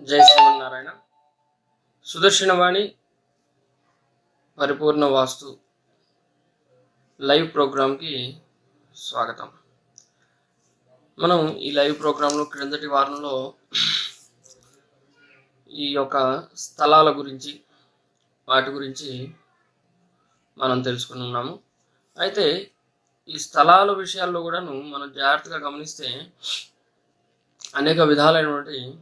జై శ్రీమన్నారాయణ. సుదర్శనవాణి పరిపూర్ణ వాస్తు లైవ్ ప్రోగ్రాంకి స్వాగతం. మనం ఈ లైవ్ ప్రోగ్రాంలో క్రిందటి వారంలో ఈ యొక్క స్థలాల గురించి వాటి గురించి మనం తెలుసుకుని ఉన్నాము. అయితే ఈ స్థలాల విషయాల్లో కూడాను మనం జాగ్రత్తగా గమనిస్తే అనేక విధాలైనటువంటి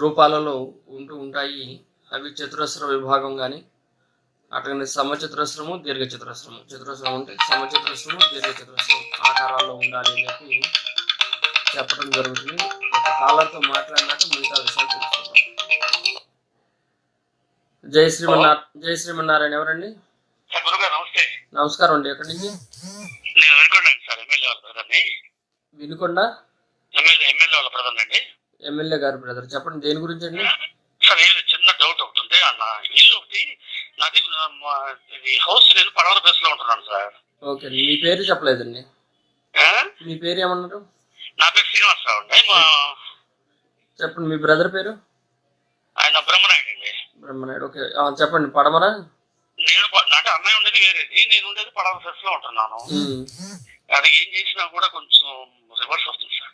రూపాలలో ఉంటూ ఉంటాయి. అవి చతురస్ర విభాగం కానీ అట్లనే సమచతురస్రము దీర్ఘ చతురస్రము చతురస్రం అంటే సమచతురస్రము దీర్ఘ చతురస్రం ఆకారాల్లో ఉండాలి అని చెప్పి చెప్పడం జరుగుతుంది. ఒక కాలర్తో మాట్లాడినాక మిగతా విషయాలు తెలుసుకుందాం. జై శ్రీమన్నారా జై శ్రీమన్నారాయణ ఎవరండి? నమస్కారం అండి. ఎక్కడి నుంచి? నేను వినుకోండి? ఎమ్మెల్యే గారి బ్రదర్ చెప్పండి దేని గురించి అండి సార్ చిన్న డౌట్ ఒకటి ఉంది అన్న ఇల్లు ఒకటి నాది మా- ఇది హౌస్ నేను పడవల ప్లేస్లో ఉంటున్నాను సార్. ఓకే మీ పేరు చెప్పలేదండి? మీ పేరు ఏమన్నారు? నా పేరు శ్రీనివాసరావు అండి. చెప్పండి మీ బ్రదర్ పేరు? ఆయన బ్రహ్మనాయుడు అండి. బ్రహ్మనాయుడు ఓకే. చెప్పండి పడమరా? నేను అంటే అన్నయ్య ఉండేది వేరేది నేను ఉండేది పడవల ప్లేస్లో ఉంటున్నాను. అది ఏం చేసినా కూడా కొంచెం రివర్స్ వస్తుంది సార్.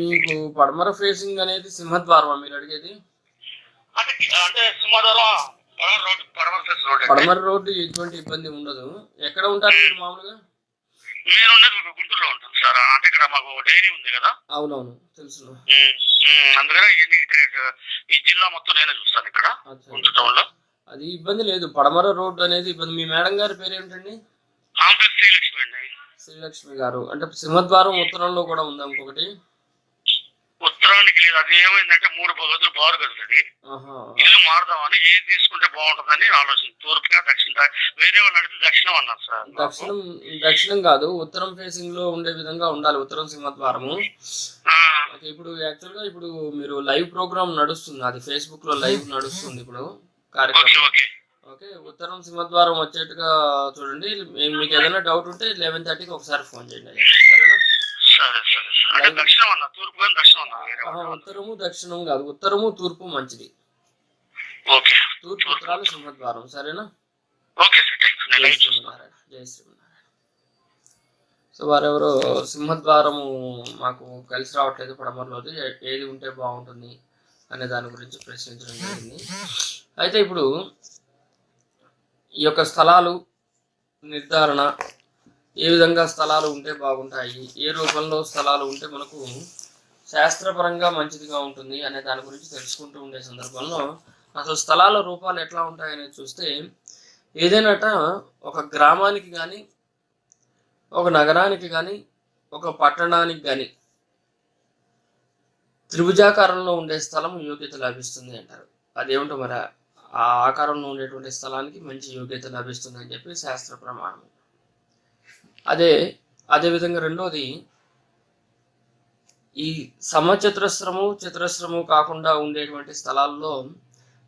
మీకు పడమర ఫేసింగ్ అనేది సింహద్వారమా మీరు అడిగేది? అంటే పడమర రోడ్డు ఎటువంటి ఇబ్బంది ఉండదు. ఎక్కడ ఉంటారు మీరు మామూలుగా? నేను గుంటూరులో ఉంటాను సార్. అంటే ఇక్కడ మాకు డైరీ ఉంది కదా? అవునవును తెలుసు. అందుకనే ఇవన్నీ ఈ జిల్లా మొత్తం నేనే చూస్తాను ఇక్కడ అచ్చా. గుంటూరు టౌన్లో. అది ఇబ్బంది లేదు. పడమర రోడ్డు అనేది ఇబ్బంది. మీ మేడం గారి పేరు ఏమిటండి శ్రీలక్ష్మి అండి. శ్రీలక్ష్మి గారు. అంటే సింహద్వారం ఉత్తరంలో కూడా ఉందా ఇంకొకటి? ఉత్తరానికి లేదు. అది ఏమైందంటే మూడు గదులు బారు ఆహా. ఇల్లు మారుదామని ఏది తీసుకుంటే బాగుంటుందని ఆలోచన. తూర్పుగా దక్షిణ వేరే వాళ్ళు అడిగితే దక్షిణం అన్నారు సార్. దక్షిణం దక్షిణం కాదు. ఉత్తరం ఫేసింగ్లో ఉండే విధంగా ఉండాలి ఉత్తరం సింహద్వారము. ఇప్పుడు యాక్చువల్గా ఇప్పుడు మీరు లైవ్ ప్రోగ్రామ్ నడుస్తుంది. అది ఫేస్బుక్లో లైవ్ నడుస్తుంది ఇప్పుడు కార్యక్రమం. ఓకే ఉత్తరం సింహద్వారం వచ్చేట్టుగా చూడండి. మీకు ఏదైనా డౌట్ ఉంటే లెవెన్ థర్టీకి ఒకసారి ఫోన్ చేయండి. సరేనా. ఉత్తరము దక్షిణం కాదు. ఉత్తరము తూర్పు మంచిది. తూర్పు ఉత్తరాలు సింహద్వారం. సరేనా? జై శ్రీమన్నారాయణ శ్రీమన్నారాయణ. సో వారెవరో సింహద్వారము మాకు కలిసి రావట్లేదు పడమరలోది ఏ- ఏది ఉంటే బాగుంటుంది అనే దాని గురించి ప్రశ్నించడం జరిగింది. అయితే ఇప్పుడు ఈ యొక్క స్థలాలు నిర్ధారణ ఏ విధంగా స్థలాలు ఉంటే బాగుంటాయి ఏ రూపంలో స్థలాలు ఉంటే మనకు శాస్త్రపరంగా మంచిదిగా ఉంటుంది అనే దాని గురించి తెలుసుకుంటూ ఉండే సందర్భంలో అసలు స్థలాల రూపాలు ఎట్లా ఉంటాయనేది చూస్తే ఏదైనాట ఒక గ్రామానికి కానీ ఒక నగరానికి కానీ ఒక పట్టణానికి కానీ త్రిభుజాకారంలో ఉండే స్థలం యోగ్యత లభిస్తుంది అంటారు. అదేమిటో మరి ఆ ఆకారంలో ఉండేటువంటి స్థలానికి మంచి యోగ్యత లభిస్తుంది అని చెప్పి శాస్త్ర ప్రమాణం. అదే అదేవిధంగా రెండోది ఈ సమచతురస్రము చతురస్రము కాకుండా ఉండేటువంటి స్థలాల్లో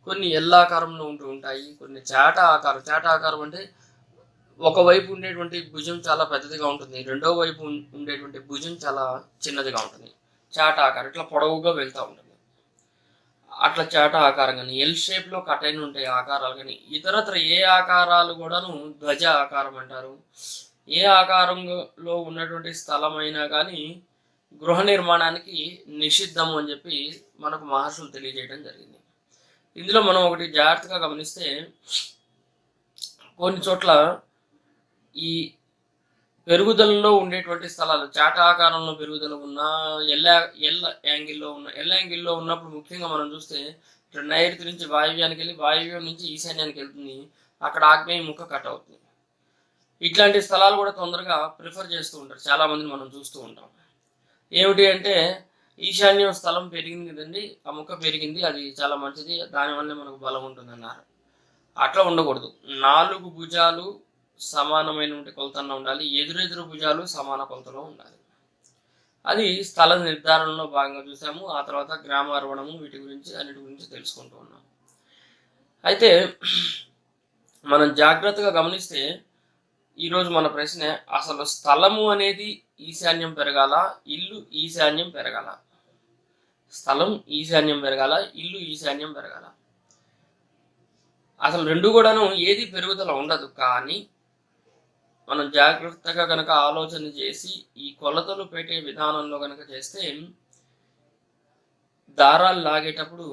కొన్ని ఎల్లాకారంలో ఉంటూ ఉంటాయి కొన్ని చాట ఆకారం. చాట ఆకారం అంటే ఒకవైపు ఉండేటువంటి భుజం చాలా పెద్దదిగా ఉంటుంది రెండో వైపు ఉండేటువంటి భుజం చాలా చిన్నదిగా ఉంటుంది. చాట ఆకారం ఇట్లా పొడవుగా వెళ్తూ ఉంటుంది. అట్లా చాట ఆకారం కానీ ఎల్ షేప్లో కట్ అయిన ఉంటాయి ఆకారాలు కానీ ఇతరత్ర ఏ ఆకారాలు కూడాను ధ్వజ ఆకారం అంటారు. ఏ ఆకారంలో ఉన్నటువంటి స్థలమైనా కానీ గృహ నిర్మాణానికి నిషిద్ధం అని చెప్పి మనకు మహర్షులు తెలియజేయడం జరిగింది. ఇందులో మనం ఒకటి జాగ్రత్తగా గమనిస్తే కొన్ని చోట్ల ఈ పెరుగుదలలో ఉండేటువంటి స్థలాలు చాట ఆకారంలో పెరుగుదల ఉన్న ఎల్ల ఎల్ల యాంగిల్లో ఉన్న ఎల్ల యాంగిల్లో ఉన్నప్పుడు ముఖ్యంగా మనం చూస్తే నైరుతి నుంచి వాయువ్యానికి వెళ్ళి వాయువ్యం నుంచి ఈశాన్యానికి వెళ్తుంది. అక్కడ ఆగ్నేయ ముఖ కట్ అవుతుంది. ఇట్లాంటి స్థలాలు కూడా తొందరగా ప్రిఫర్ చేస్తూ ఉంటారు. చాలామందిని మనం చూస్తూ ఉంటాం. ఏమిటి అంటే ఈశాన్యం స్థలం పెరిగింది కదండి ఆ ముక్క పెరిగింది అది చాలా మంచిది దానివల్లే మనకు బలం ఉంటుంది అన్నారు అట్లా ఉండకూడదు. నాలుగు భుజాలు సమానమైన కొలతన్న ఉండాలి. ఎదురెదురు భుజాలు సమాన కొలతలో ఉండాలి. అది స్థల నిర్ధారణలో భాగంగా చూసాము. ఆ తర్వాత గ్రామార్వణము వీటి గురించి అన్నిటి గురించి తెలుసుకుంటూ ఉన్నాం. అయితే మనం జాగ్రత్తగా గమనిస్తే ఈరోజు మన ప్రశ్న అసలు స్థలము అనేది ఈశాన్యం పెరగాల ఇల్లు ఈశాన్యం పెరగాల? స్థలం ఈశాన్యం పెరగాల ఇల్లు ఈశాన్యం పెరగాల? అసలు రెండు కూడాను ఏది పెరుగుదల ఉండదు. కానీ మనం జాగ్రత్తగా కనుక ఆలోచన చేసి ఈ కొలతలు పెట్టే విధానంలో కనుక చేస్తే దారాలు లాగేటప్పుడు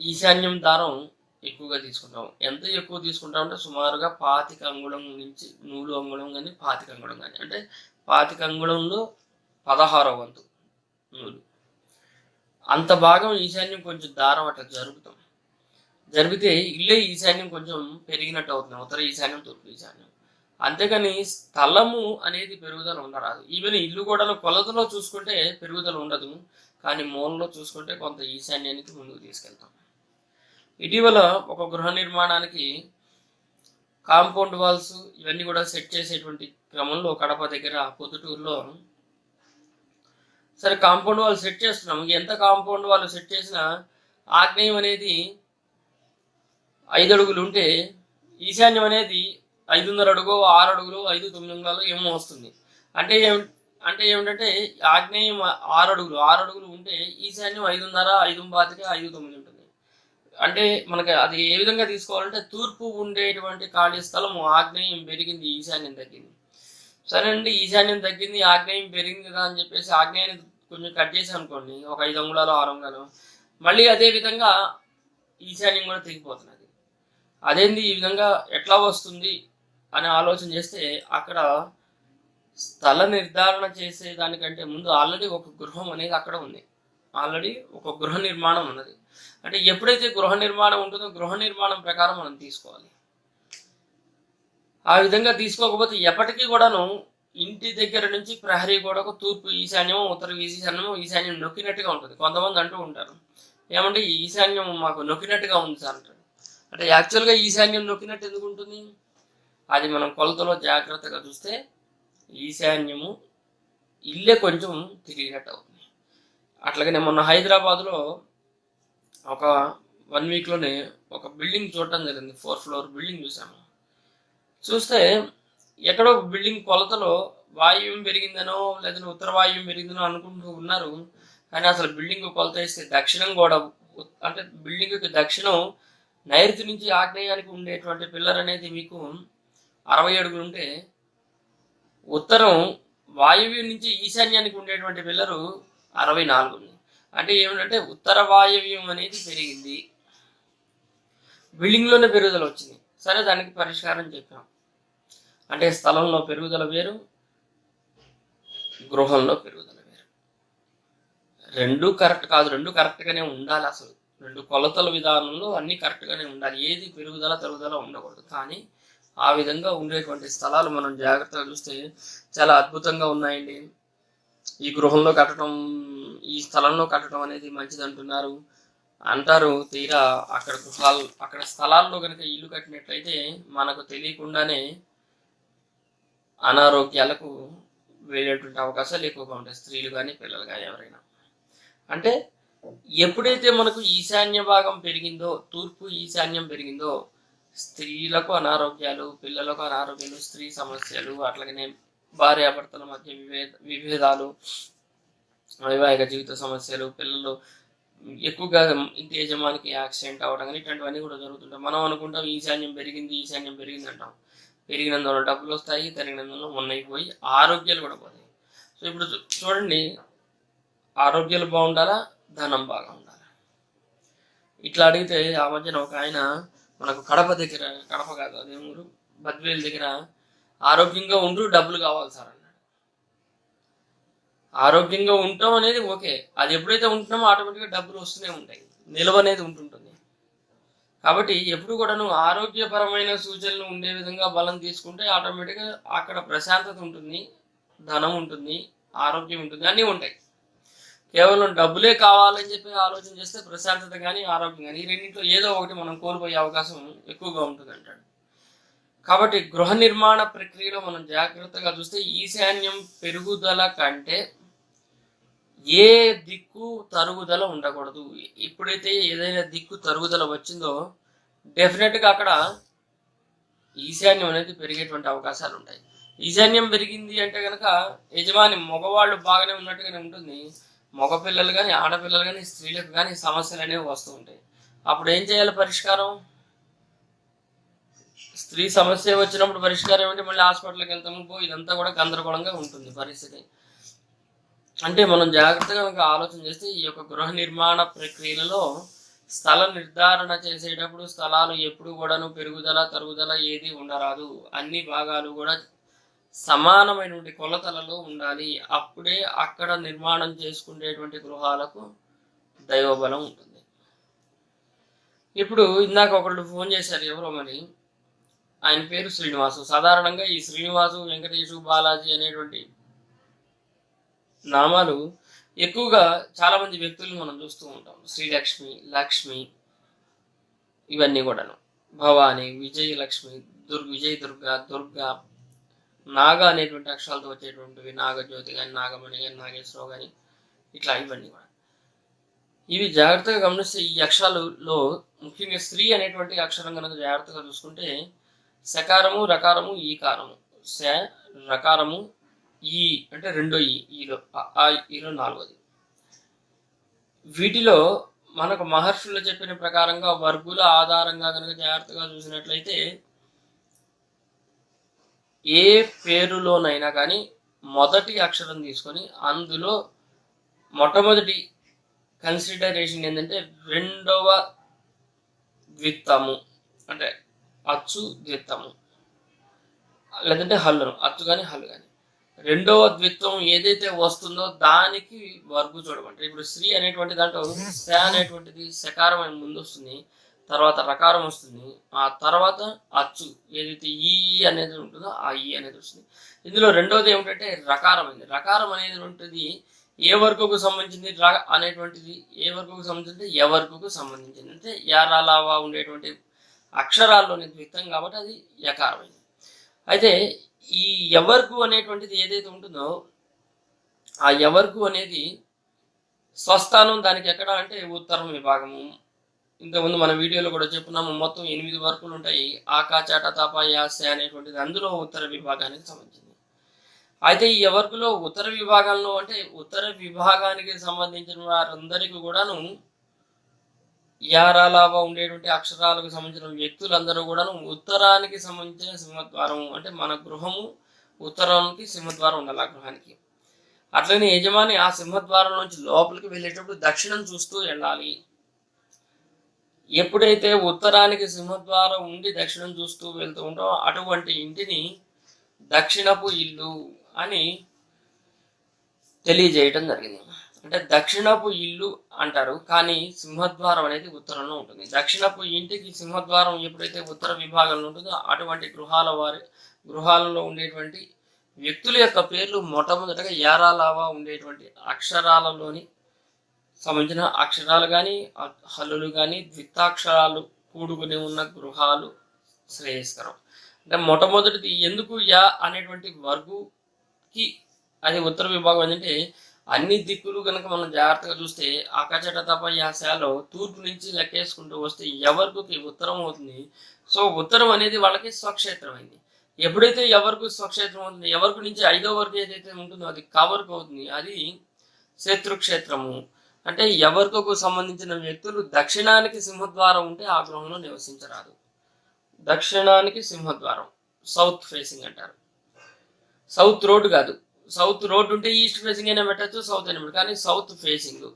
ఈశాన్యం దారం ఎక్కువగా తీసుకుంటాం ఎంత ఎక్కువ తీసుకుంటాం అంటే సుమారుగా పాతిక అంగుళం నుంచి నూలు అంగుళం కానీ పాతిక అంగుళం కానీ. అంటే పాతిక అంగుళంలో పదహారో వంతు నూలు. అంత భాగం ఈశాన్యం కొంచెం దారం అట్లా జరుపుతాం జరిపితే ఇల్లే ఈశాన్యం కొంచెం పెరిగినట్టు అవుతుంది. ఉత్తర ఈశాన్యం తూర్పు ఈశాన్యం. అంతేకాని స్థలము అనేది పెరుగుదల ఉండరాదు. ఈవెన్ ఇల్లు కూడా కొలతలో చూసుకుంటే పెరుగుదల ఉండదు. కానీ మూలలో చూసుకుంటే కొంత ఈశాన్యానికి ముందుకు తీసుకెళ్తాం. ఇటీవల ఒక గృహ నిర్మాణానికి కాంపౌండ్ వాల్స్ ఇవన్నీ కూడా సెట్ చేసేటువంటి క్రమంలో కడప దగ్గర పొద్దుటూరులో సరే కాంపౌండ్ వాల్ సెట్ చేస్తున్నాం. ఎంత కాంపౌండ్ వాల్ సెట్ చేసినా ఆగ్నేయం అనేది ఐదు అడుగులు ఉంటే ఈశాన్యం అనేది ఐదున్నర అడుగు ఆరు అడుగులు ఐదు తొమ్మిది అంగుళాలు ఏమో వస్తుంది. అంటే అంటే ఏమిటంటే ఆగ్నేయం ఆరు అడుగులు ఆరు అడుగులు ఉంటే ఈశాన్యం ఐదున్నర ఐదు పాతిక ఐదు తొమ్మిది ఉంటుంది. అంటే మనకి అది ఏ విధంగా తీసుకోవాలంటే తూర్పు ఉండేటువంటి ఖాళీ స్థలం ఆగ్నేయం పెరిగింది ఈశాన్యం తగ్గింది. సరే అండి ఈశాన్యం తగ్గింది ఆగ్నేయం పెరిగింది కదా అని చెప్పేసి ఆగ్నేయాన్ని కొంచెం కట్ చేసి అనుకోండి ఒక ఐదు అంగుళాలు ఆరు అంగుళాలు. మళ్ళీ అదే విధంగా ఈశాన్యం కూడా తెగిపోతున్నది. అదేంది ఈ విధంగా ఎట్లా వస్తుంది? అని ఆలోచన చేస్తే అక్కడ స్థల నిర్ధారణ చేసే దానికంటే ముందు ఆల్రెడీ ఒక గృహం అనేది అక్కడ ఉంది. ఆల్రెడీ ఒక గృహ నిర్మాణం ఉన్నది. అంటే ఎప్పుడైతే గృహ నిర్మాణం ఉంటుందో గృహ నిర్మాణం ప్రకారం మనం తీసుకోవాలి. ఆ విధంగా తీసుకోకపోతే ఎప్పటికీ కూడాను ఇంటి దగ్గర నుంచి ప్రహరీ గోడకు తూర్పు ఈశాన్యం ఉత్తర ఈశాన్యం ఈశాన్యం నొక్కినట్టుగా ఉంటుంది. కొంతమంది అంటూ ఉంటారు. ఏమంటే ఈశాన్యం మాకు నొక్కినట్టుగా ఉంది సార్ అంటారు. అంటే యాక్చువల్గా ఈశాన్యం నొక్కినట్టు ఎందుకు ఉంటుంది? అది మనం కొలతలో జాగ్రత్తగా చూస్తే ఈశాన్యము ఇల్లే కొంచెం తిరిగినట్టు అవుతుంది. అట్లాగనే మొన్న హైదరాబాద్లో ఒక వన్ వీక్లోనే ఒక బిల్డింగ్ చూడటం జరిగింది. ఫోర్ ఫ్లోర్ బిల్డింగ్ చూసాము చూస్తే ఎక్కడో ఒక బిల్డింగ్ కొలతలో వాయువ్యం పెరిగిందనో లేదంటే ఉత్తర వాయువ్యం పెరిగిందనో అనుకుంటూ ఉన్నారు. కానీ అసలు బిల్డింగ్ కొలత వేస్తే దక్షిణం కూడా అంటే బిల్డింగ్కి దక్షిణం నైరుతి నుంచి ఆగ్నేయానికి ఉండేటువంటి పిల్లర్ అనేది మీకు అరవై అడుగులు ఉంటే ఉత్తరం వాయువ్యం నుంచి ఈశాన్యానికి ఉండేటువంటి పిల్లరు అరవై నాలుగు ఉంది అంటే ఏమిటంటే ఉత్తర వాయువ్యం అనేది పెరిగింది. బిల్డింగ్లోనే పెరుగుదల వచ్చింది. సరే దానికి పరిష్కారం చెప్పాం. అంటే స్థలంలో పెరుగుదల వేరు గృహంలో పెరుగుదల వేరు. రెండు కరెక్ట్ కాదు రెండు కరెక్ట్గానే ఉండాలి అసలు. రెండు కొలతల విధానంలో అన్నీ కరెక్ట్గానే ఉండాలి. ఏది పెరుగుదల తరుగుదల ఉండకూడదు. కానీ ఆ విధంగా ఉండేటువంటి స్థలాలు మనం జాగ్రత్తగా చూస్తే చాలా అద్భుతంగా ఉన్నాయండి. ఈ గృహంలో కట్టడం ఈ స్థలంలో కట్టడం అనేది మంచిది అంటున్నారు అంటారు తీరా అక్కడ గృహాలు అక్కడ స్థలాల్లో కనుక ఇల్లు కట్టినట్లయితే మనకు తెలియకుండానే అనారోగ్యాలకు వెళ్ళేటువంటి అవకాశాలు ఎక్కువగా ఉంటాయి. స్త్రీలు కానీ పిల్లలు కానీ ఎవరైనా. అంటే ఎప్పుడైతే మనకు ఈశాన్య భాగం పెరిగిందో తూర్పు ఈశాన్యం పెరిగిందో స్త్రీలకు అనారోగ్యాలు పిల్లలకు అనారోగ్యాలు స్త్రీ సమస్యలు అట్లాగనే భార్యాభర్తల మధ్య విభేద విభేదాలు వైవాహిక జీవిత సమస్యలు పిల్లలు ఎక్కువగా ఇంటి యజమానికి యాక్సిడెంట్ అవ్వడం కానీ ఇట్లాంటివన్నీ కూడా జరుగుతుంటాయి. మనం అనుకుంటాం ఈశాన్యం పెరిగింది ఈశాన్యం పెరిగింది అంటాం. పెరిగినందువల్ల డబ్బులు వస్తాయి తరిగినందువల్ల ఉన్నైపోయి ఆరోగ్యాలు కూడా పోతాయి. సో ఇప్పుడు చూడండి ఆరోగ్యాలు బాగుండాలా ధనం బాగా ఉండాలా? ఇట్లా అడిగితే ఆ మధ్యన ఒక ఆయన మనకు కడప దగ్గర కడప కాదు అదే ఊరు బద్వేలు దగ్గర ఆరోగ్యంగా ఉంటూ డబ్బులు కావాలి సార్ అన్నాడు. ఆరోగ్యంగా ఉండటం అనేది ఓకే. అది ఎప్పుడైతే ఉంటున్నామో ఆటోమేటిక్గా డబ్బులు వస్తూనే ఉంటాయి. నిల్వ అనేది ఉంటుంటుంది. కాబట్టి ఎప్పుడు కూడాను ఆరోగ్యపరమైన సూచనలు ఉండే విధంగా బలం తీసుకుంటే ఆటోమేటిక్గా అక్కడ ప్రశాంతత ఉంటుంది ధనం ఉంటుంది ఆరోగ్యం ఉంటుంది అన్నీ ఉంటాయి. కేవలం డబ్బులే కావాలని చెప్పి ఆలోచన చేస్తే ప్రశాంతత కానీ ఆరోగ్యం కానీ ఈ రెండింటిలో ఏదో ఒకటి మనం కోల్పోయే అవకాశం ఎక్కువగా ఉంటుంది అంటాడు కాబట్టి గృహ నిర్మాణ ప్రక్రియలో మనం జాగ్రత్తగా చూస్తే ఈశాన్యం పెరుగుదల కంటే ఏ దిక్కు తరుగుదల ఉండకూడదు. ఎప్పుడైతే ఏదైనా దిక్కు తరుగుదల వచ్చిందో డెఫినెట్గా అక్కడ ఈశాన్యం అనేది పెరిగేటువంటి అవకాశాలు ఉంటాయి. ఈశాన్యం పెరిగింది అంటే కనుక యజమాని మగవాళ్ళు బాగానే ఉన్నట్టుగానే ఉంటుంది. మగపిల్లలు కానీ ఆడపిల్లలు కానీ స్త్రీలకు కానీ సమస్యలు అనేవి వస్తూ ఉంటాయి. అప్పుడు ఏం చేయాలి పరిష్కారం? స్త్రీ సమస్య వచ్చినప్పుడు పరిష్కారం ఏంటి? మళ్ళీ హాస్పిటల్కి వెళ్తాము పో ఇదంతా కూడా గందరగోళంగా ఉంటుంది పరిస్థితి. అంటే మనం జాగ్రత్తగా కనుక ఆలోచన చేస్తే ఈ యొక్క గృహ నిర్మాణ ప్రక్రియలలో స్థల నిర్ధారణ చేసేటప్పుడు స్థలాలు ఎప్పుడు కూడాను పెరుగుదల తరుగుదల ఏది ఉండరాదు. అన్ని భాగాలు కూడా సమానమైనటువంటి కొలతలలో ఉండాలి. అప్పుడే అక్కడ నిర్మాణం చేసుకునేటువంటి గృహాలకు దైవబలం ఉంటుంది. ఇప్పుడు ఇందాక ఒకళ్ళు ఫోన్ చేశారు ఎవరో మరి? ఆయన పేరు శ్రీనివాసు. సాధారణంగా ఈ శ్రీనివాసు వెంకటేశు బాలాజీ అనేటువంటి నామాలు ఎక్కువగా చాలా మంది వ్యక్తులను మనం చూస్తూ ఉంటాం. శ్రీలక్ష్మి లక్ష్మి ఇవన్నీ కూడాను. భవాని విజయలక్ష్మి దుర్గ విజయ దుర్గ దుర్గా నాగ అనేటువంటి అక్షరాలతో వచ్చేటువంటివి నాగజ్యోతి కానీ నాగమణి కానీ నాగేశ్వరరావు కానీ ఇట్లా ఇవన్నీ కూడా. ఇవి జాగ్రత్తగా గమనిస్తే ఈ అక్షరాలలో ముఖ్యంగా స్త్రీ అనేటువంటి అక్షరం కనుక జాగ్రత్తగా చూసుకుంటే సకారము రకారము ఈకారము. స రకారము ఈ అంటే రెండో ఈ ఈలో ఆ- ఆ ఈలో నాలుగోది. వీటిలో మనకు మహర్షులు చెప్పిన ప్రకారంగా వర్గుల ఆధారంగా కనుక జాగ్రత్తగా చూసినట్లయితే ఏ పేరులోనైనా కానీ మొదటి అక్షరం తీసుకొని అందులో మొట్టమొదటి కన్సిడరేషన్ ఏంటంటే రెండవ ద్విత్తము అంటే అచ్చు ద్విత్తము. లేదంటే హల్లును. అచ్చు కానీ హల్లు కానీ రెండవ ద్విత్వం ఏదైతే వస్తుందో దానికి వర్గు చూడమంటే ఇప్పుడు స్త్రీ అనేటువంటి దాంట్లో స అనేటువంటిది సకారం అని ముందు వస్తుంది. తర్వాత రకారం వస్తుంది. ఆ తర్వాత అచ్చు ఏదైతే ఈ అనేది ఉంటుందో ఆ ఈ అనేది వస్తుంది. ఇందులో రెండవది ఏమిటంటే రకారం అనేది రకారం అనేది ఉంటుంది ఏ వర్గకు సంబంధించింది ర అనేటువంటిది? ఏ వర్గకు సంబంధించింది? ఏ వర్గకు సంబంధించింది. అంటే యారాలావా ఉండేటువంటి అక్షరాల్లోని ద్విత్తం కాబట్టి అది యకారమైంది అయితే ఈ ఎవర్గు అనేటువంటిది ఏదైతే ఉంటుందో ఆ ఎవర్గు అనేది స్వస్థానం దానికి ఎక్కడ అంటే ఉత్తరం విభాగము ఇంతకుముందు మన వీడియోలో కూడా చెప్పున్నాము మొత్తం ఎనిమిది వర్కులు ఉంటాయి. ఆకా చాట తప యాస అనేటువంటిది అందులో ఉత్తర విభాగానికి సంబంధించింది. అయితే ఈ వర్కులో ఉత్తర విభాగంలో అంటే ఉత్తర విభాగానికి సంబంధించిన వారందరికీ కూడాను యారాలాగా ఉండేటువంటి అక్షరాలకు సంబంధించిన వ్యక్తులందరూ కూడాను ఉత్తరానికి సంబంధించిన సింహద్వారం అంటే మన గృహము ఉత్తరానికి సింహద్వారం ఉండాలి ఆ గృహానికి. అట్లనే యజమాని ఆ సింహద్వారం నుంచి లోపలికి వెళ్ళేటప్పుడు దక్షిణం చూస్తూ వెళ్ళాలి. ఎప్పుడైతే ఉత్తరానికి సింహద్వారం ఉండి దక్షిణం చూస్తూ వెళ్తూ ఉంటామో అటువంటి ఇంటిని దక్షిణపు ఇల్లు అని తెలియజేయటం జరిగింది. అంటే దక్షిణపు ఇల్లు అంటారు కానీ సింహద్వారం అనేది ఉత్తరంలో ఉంటుంది. దక్షిణపు ఇంటికి సింహద్వారం ఎప్పుడైతే ఉత్తర విభాగంలో ఉంటుందో అటువంటి గృహాల వారి గృహాలలో ఉండేటువంటి వ్యక్తుల యొక్క పేర్లు మొట్టమొదటగా యారాలావా ఉండేటువంటి అక్షరాలలోని సంబంధించిన అక్షరాలు కానీ హల్లులు కానీ ద్విత్తాక్షరాలు కూడుకుని ఉన్న గృహాలు శ్రేయస్కరం. అంటే మొట్టమొదటిది ఎందుకు యా అనేటువంటి వర్గుకి అది ఉత్తర విభాగం ఏంటంటే అన్ని దిక్కులు కనుక మనం జాగ్రత్తగా చూస్తే ఆకాశట తప యాసలో తూర్పు నుంచి లెక్కేసుకుంటూ వస్తే ఎవరికి ఉత్తరం అవుతుంది? సో ఉత్తరం అనేది వాళ్ళకి స్వక్షేత్రం అయింది ఎప్పుడైతే ఎవరికి స్వక్షేత్రం అవుతుంది ఎవరికి నుంచి ఐదో వరకు ఏదైతే ఉంటుందో అది కవర్కు అవుతుంది అది శత్రుక్షేత్రము. అంటే ఎవరికకు సంబంధించిన వ్యక్తులు దక్షిణానికి సింహద్వారం ఉంటే ఆ గృహంలో నివసించరాదు. దక్షిణానికి సింహద్వారం సౌత్ ఫేసింగ్ అంటారు. సౌత్ రోడ్ కాదు. సౌత్ రోడ్ ఉంటే ఈస్ట్ ఫేసింగ్ అయినా పెట్టచ్చు సౌత్ అయినా కానీ సౌత్ ఫేసింగ్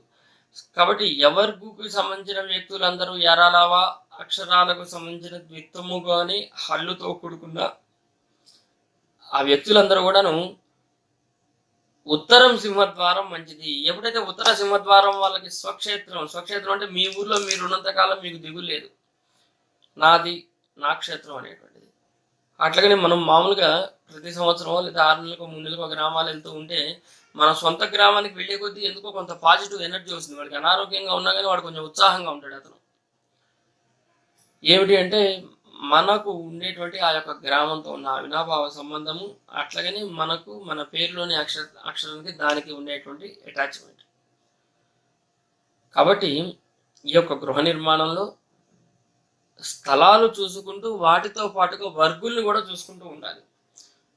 కాబట్టి ఎవరికి సంబంధించిన వ్యక్తులందరూ ఎరాలావా అక్షరాలకు సంబంధించిన ద్విత్వము కానీ హల్లుతో కూడుకున్న ఆ వ్యక్తులందరూ కూడాను ఉత్తరం సింహద్వారం మంచిది. ఎప్పుడైతే ఉత్తర సింహద్వారం వాళ్ళకి స్వక్షేత్రం స్వక్షేత్రం అంటే మీ ఊర్లో మీరు ఉన్నంతకాలం మీకు దిగులు లేదు. నాది నా క్షేత్రం అనేటువంటిది. అట్లాగనే మనం మామూలుగా ప్రతి సంవత్సరం లేదా ఆరు నెలలకు మూడు నెలలకు గ్రామాలు వెళ్తూ ఉంటే మన సొంత గ్రామానికి వెళ్ళే కొద్దీ ఎందుకో కొంత పాజిటివ్ ఎనర్జీ వస్తుంది. వాడికి అనారోగ్యంగా ఉన్నా కానీ వాడు కొంచెం ఉత్సాహంగా ఉంటాడు అతను. ఏమిటి అంటే మనకు ఉండేటువంటి ఆ యొక్క గ్రామంతో ఉన్న అవినాభావ సంబంధము అట్లాగనే మనకు మన పేరులోని అక్షర అక్షరానికి దానికి ఉండేటువంటి అటాచ్మెంట్ కాబట్టి ఈ యొక్క గృహ నిర్మాణంలో స్థలాలు చూసుకుంటూ వాటితో పాటుగా వర్గుల్ని కూడా చూసుకుంటూ ఉండాలి.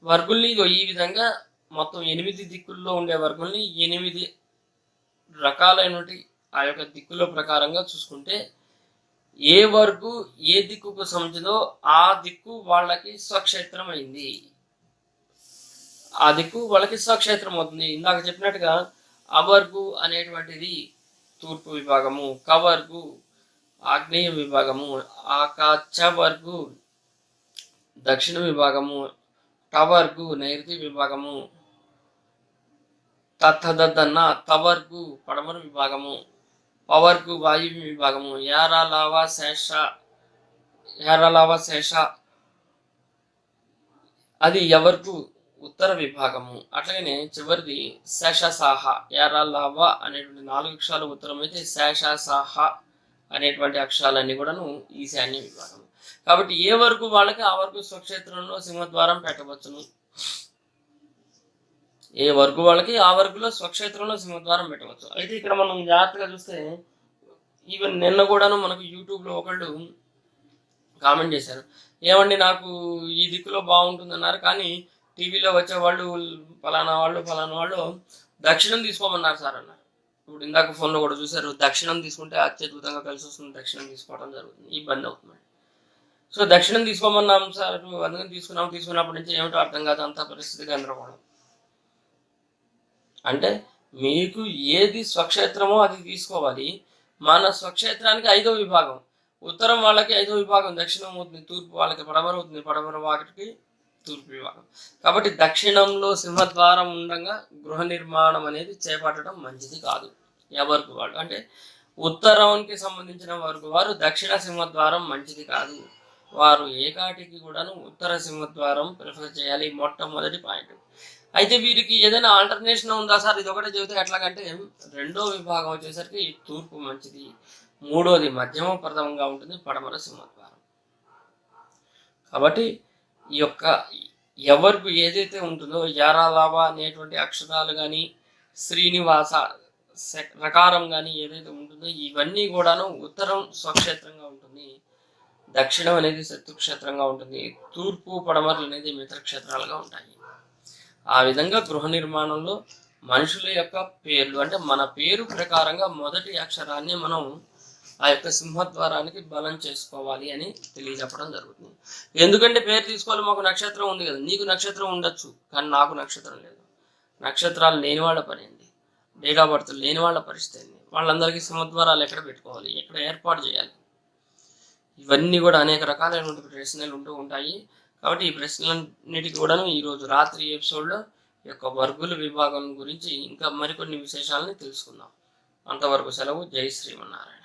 వర్గుల్ని ఈ విధంగా మొత్తం ఎనిమిది దిక్కుల్లో ఉండే వర్గుల్ని ఎనిమిది రకాలైనటువంటి ఆ యొక్క దిక్కుల ప్రకారంగా చూసుకుంటే ఏ వరకు ఏ దిక్కుకు సంబంధించిందో ఆ దిక్కు వాళ్ళకి స్వక్షేత్రం అయింది ఆ దిక్కు వాళ్ళకి స్వక్షేత్రం అవుతుంది. ఇందాక చెప్పినట్టుగా అవర్గు అనేటువంటిది తూర్పు విభాగము కవర్గు ఆగ్నేయ విభాగము ఆకాచవర్గు దక్షిణ విభాగము టవర్గు నైరుతి విభాగము తత్తదన్న తవర్గు పడమర విభాగము. పవర్కు వాయువ్య విభాగము. యారా లావా శేష యారా లావా శేష. అది ఎవరికి ఉత్తర విభాగము. అట్లాగనే చివరిది శేషసాహ యారా లావా అనేటువంటి నాలుగు అక్షరాలు ఉత్తరం అయితే శేషసాహ అనేటువంటి అక్షరాలన్నీ కూడాను ఈశాన్య విభాగం కాబట్టి ఏ వరకు వాళ్ళకి ఆ వరకు స్వక్షేత్రంలో సింహద్వారం పెట్టవచ్చును? ఏ వర్గు వాళ్ళకి ఆ వర్గులో స్వక్షేత్రంలో సింహద్వారం పెట్టవచ్చు. అయితే ఇక్కడ మనం జాగ్రత్తగా చూస్తే ఈవెన్ నిన్న కూడాను మనకు యూట్యూబ్లో ఒకళ్ళు కామెంట్ చేశారు. ఏమండి నాకు ఈ దిక్కులో బాగుంటుంది అన్నారు కానీ టీవీలో వచ్చే వాళ్ళు ఫలానా వాళ్ళు ఫలానా వాళ్ళు దక్షిణం తీసుకోమన్నారు సార్ అన్నారు. ఇప్పుడు ఇందాక ఫోన్లో కూడా చూశారు దక్షిణం తీసుకుంటే అత్యద్భుతంగా కలిసి వస్తుంది దక్షిణం తీసుకోవడం జరుగుతుంది. ఇబ్బంది అవుతుంది. సో దక్షిణం తీసుకోమన్నాం సార్ అందుకని తీసుకున్నాం తీసుకున్నప్పటి నుంచి ఏమిటో అర్థం కాదు అంత పరిస్థితి గందరగోళం అంటే మీకు ఏది స్వక్షేత్రమో అది తీసుకోవాలి. మన స్వక్షేత్రానికి ఐదో విభాగం. ఉత్తరం వాళ్ళకి ఐదో విభాగం దక్షిణం అవుతుంది తూర్పు వాళ్ళకి పడమర అవుతుంది పడమర వాటికి తూర్పు విభాగం. కాబట్టి దక్షిణంలో సింహద్వారం ఉండగా గృహ నిర్మాణం అనేది చేపట్టడం మంచిది కాదు. ఎవరికి వాడు? అంటే ఉత్తరానికి సంబంధించిన వరకు వారు దక్షిణ సింహద్వారం మంచిది కాదు. వారు ఏకాటికి కూడాను ఉత్తర సింహద్వారం ప్రిఫర్ చేయాలి. మొట్టమొదటి పాయింట్. అయితే వీరికి ఏదైనా ఆల్టర్నేషన్ ఉందా సార్? ఇది ఒకటే చెబితే ఎట్లాగంటే రెండో విభాగం వచ్చేసరికి తూర్పు మంచిది మూడోది మధ్యమ ప్రథమంగా ఉంటుంది పడమర సింహద్వారం. కాబట్టి ఈ యొక్క ఎవరికి ఏదైతే ఉంటుందో యారాలాభ అనేటువంటి అక్షరాలు కానీ శ్రీనివాస శ- రకారం కానీ ఏదైతే ఉంటుందో ఇవన్నీ కూడాను ఉత్తరం స్వక్షేత్రంగా ఉంటుంది దక్షిణం అనేది శత్రుక్షేత్రంగా ఉంటుంది తూర్పు పడమరలు అనేది మిత్రక్షేత్రాలుగా ఉంటాయి. ఆ విధంగా గృహ నిర్మాణంలో మనుషుల యొక్క పేర్లు అంటే మన పేరు ప్రకారంగా మొదటి అక్షరాన్ని మనం ఆ యొక్క సింహద్వారానికి బలం చేసుకోవాలి అని తెలియజెప్పడం జరుగుతుంది. ఎందుకంటే పేరు తీసుకోవాలి మాకు నక్షత్రం ఉంది కదా. నీకు నక్షత్రం ఉండొచ్చు కానీ నాకు నక్షత్రం లేదు. నక్షత్రాలు లేని వాళ్ళ పని ఏంటి డేట్ ఆఫ్ బర్త్ లేని వాళ్ళ పరిస్థితి ఏంటి వాళ్ళందరికీ సింహద్వారాలు ఎక్కడ పెట్టుకోవాలి? ఎక్కడ ఏర్పాటు చేయాలి? ఇవన్నీ కూడా అనేక రకాలైనటువంటి ప్రశ్నలు ఉంటూ ఉంటాయి. కాబట్టి ఈ ప్రశ్నలన్నిటికీ కూడాను ఈరోజు రాత్రి ఎపిసోడ్లో ఈ యొక్క వర్గుల విభాగం గురించి ఇంకా మరికొన్ని విశేషాలని తెలుసుకుందాం. అంతవరకు సెలవు. జై శ్రీమన్నారాయణ.